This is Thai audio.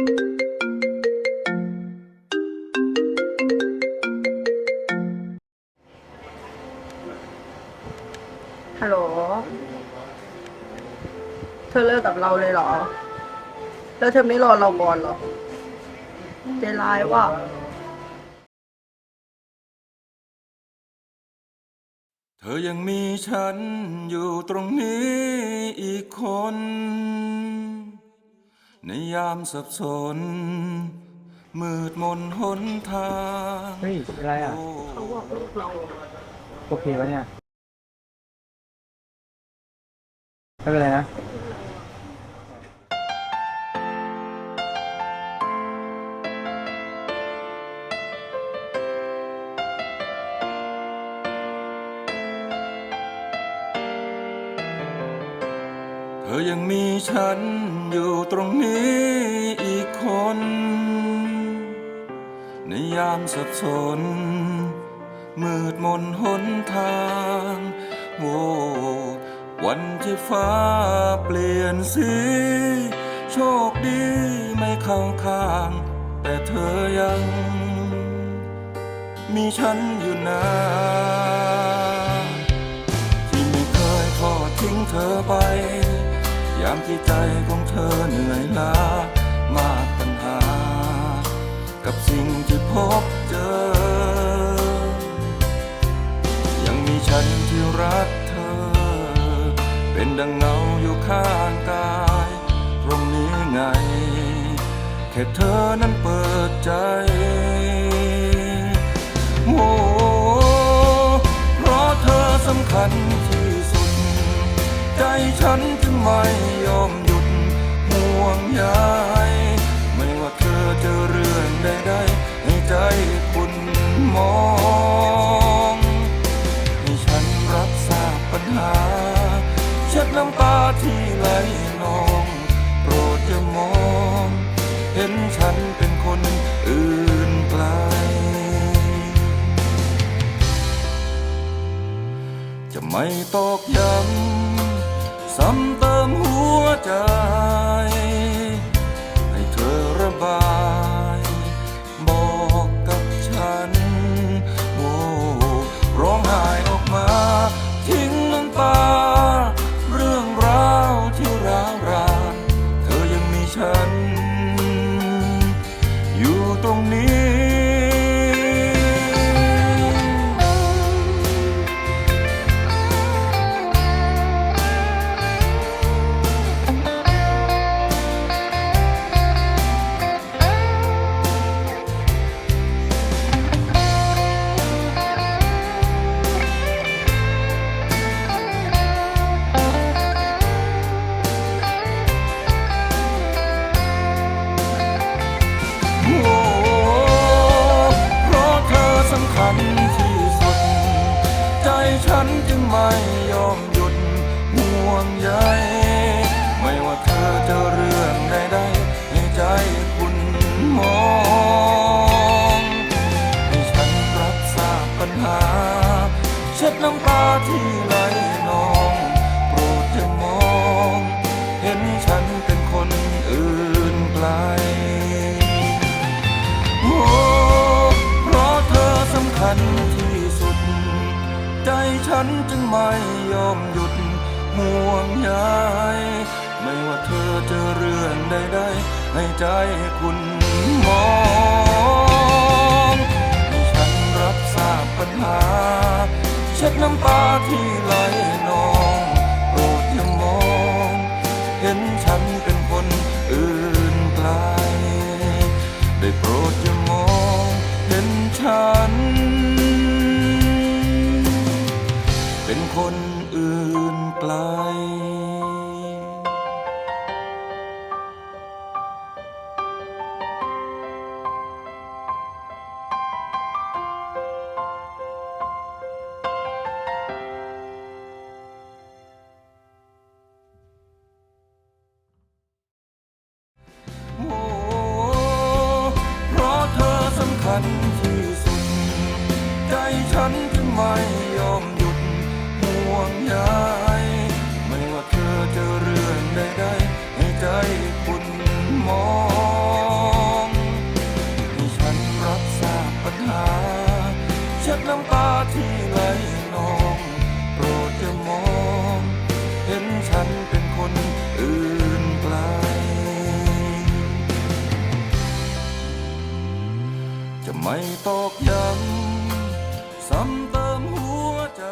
ฮัลโหล เธอเลิกกับเราเลยเหรอ แล้วเธอไม่รอเราก่อนเหรอใจร้ายว่ะเธอยังมีฉันอยู่ตรงนี้อีกคน ในยามสับสน มืดมนหนทางเฮ้ยเป็นไรอะเขาบอกลูกเราโอเคปะเนี่ยไม่เป็นไรนะ อยังมีฉันอยู่ตรงนี้อีกคน ในยามสับสน มืดมนหนทางโอ้วันที่ฟ้าเปลี่ยนสีโชคดีไม่เข้าข้าง แต่เธอยัง มีฉันอยู่นะที่ไม่เคยทอดทิ้งเธอไป ยามที่ใจของเธอเหนื่อยล้ามากปัญหา กับสิ่งที่พบเจอ ยังมีฉันที่รักเธอ เป็นดังเงาอยู่ข้างกาย ตรงนี้ไง แค่เธอนั้นเปิดใจ ฉันจึงไม่ยอมหยุดห่วงใยไม่ว่าเธอจอเรื่องใดๆให้ใจคุณมองให้ฉันรับทราบปัญหา เช็ดน้ำตาที่ไหลนอง โปรดอย่ามอง เห็นฉันเป็นคนอื่นไกล จะไม่ตอกย้ำ ซ้ำเติมหัวใจ ฉันจึงไม่ยอมหยุดห่วงใยไม่ว่าเธอจอเรื่องใดๆให้ใจคุณมองให้ฉันรับทราบปัญหา เช็ดน้ำตาที่ไหลนองโปรดอย่ามอง เห็นฉันเป็นคนอื่นไกลโอ้เพราะเธอสำคัญ ฉันจึงไม่ยอมหยุดห่วงใยไม่ว่าเธอเจอเรื่องใดๆให้ใจคุณมองให้ฉันรับทราบปัญหา เช็ดน้ำตาที่ไหลนองโปรดอย่ามอง เห็นฉันเป็นคนอื่นไกล ได้โปรดอย่ามอง เห็นฉัน คนอื่นไกล โอ้เพราะเธอสำคัญ รับทราบปัญหาเช็ดน้ำตาที่ไหลนองโปรดจะมอง เห็นฉันเป็นคนอื่นไกลจะไม่ตอกย้ำซ้ำเติมหัวใจ